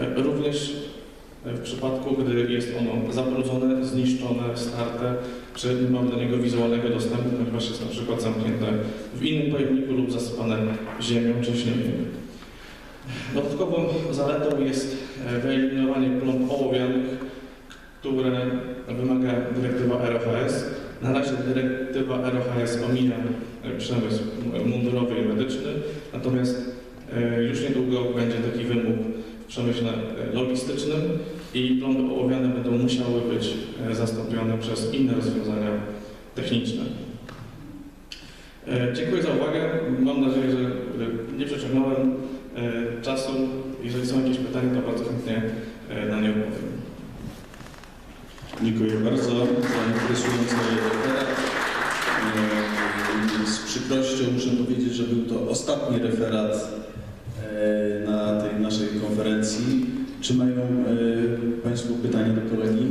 E, Również w przypadku, gdy jest ono zabrudzone, zniszczone, starte, czy nie mamy do niego wizualnego dostępu, ponieważ jest na przykład zamknięte w innym pojemniku lub zasypane ziemią czy śniegiem. Dodatkową zaletą jest e, wyeliminowanie plomb ołowianych, które wymaga dyrektywa ROHS. Na razie dyrektywa ROHS omija e, przemysł mundurowy i medyczny, natomiast e, już niedługo będzie taki przemyśle e, logistycznym i plomby ołowiane będą musiały być e, zastąpione przez inne rozwiązania techniczne. E, Dziękuję za uwagę. Mam nadzieję, że nie przeciągnąłem czasu. Jeżeli są jakieś pytania, to bardzo chętnie na nie odpowiem. Dziękuję bardzo za interesujący referat. Z przykrością muszę powiedzieć, że był to ostatni referat konferencji. Czy mają e, Państwo pytania do kolegi?